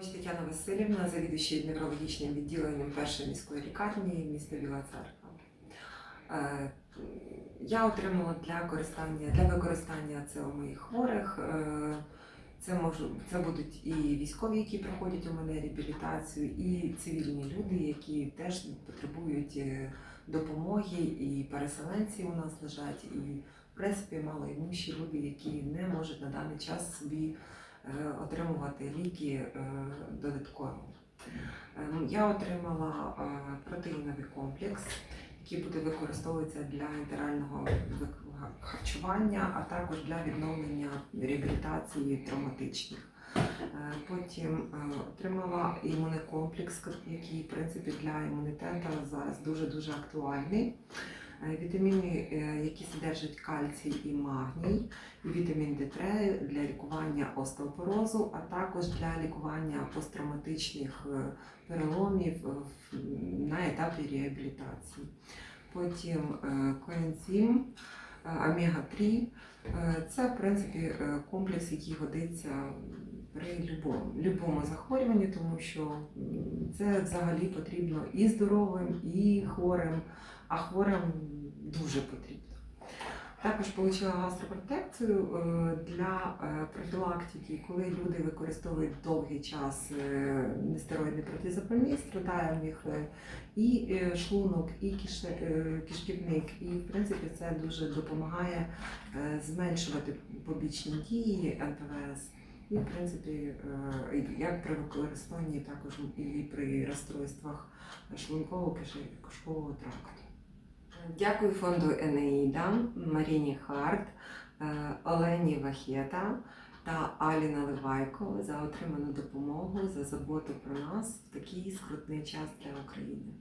Ось Тетяна Васильівна, завідуючий неврологічним відділенням першої міської лікарні міста Біла Церква. Е, Я отримала для користання для використання це у моїх хворих. е, Це можу, це будуть і військові, які проходять у мене реабілітацію, і цивільні люди, які теж потребують е, допомоги, і переселенці у нас лежать, і в принципі малоімущі люди, які не можуть на даний час собі отримувати ліки е, додатково. Ем, Я отримала е, протеїновий комплекс, який буде використовуватися для інтерального харчування, а також для відновлення реабілітації травматичних. Е, Потім е, отримала імунний комплекс, який в принципі для імунітету зараз дуже дуже актуальний. Е, Вітаміни, е, які содержать кальцій і магній, і вітамін Д3 для лікування остеопорозу, а також для лікування посттравматичних е, переломів на етапі реабілітації. Потім коензим е, омега-3. Е, Це, в принципі, комплекс, який годиться при любому захворюванні, тому що це взагалі потрібно і здоровим, і хворим, а хворим дуже потрібно. Також отримала гастропротекцію е, для е, профілактики, коли люди використовують довгий час е, нестероїдний протизапальний, страдає в них і шлунок, і кишківник. І в принципі це дуже допомагає зменшувати побічні дії НПВС. І в принципі, е, як при використанні також і при розстройствах шлунково-кишкового тракту. Дякую фонду Енеїда, Маріні Харт, е, Олені Вахета та Алі Наливайко за отриману допомогу, за заботу про нас в такий скрутний час для України.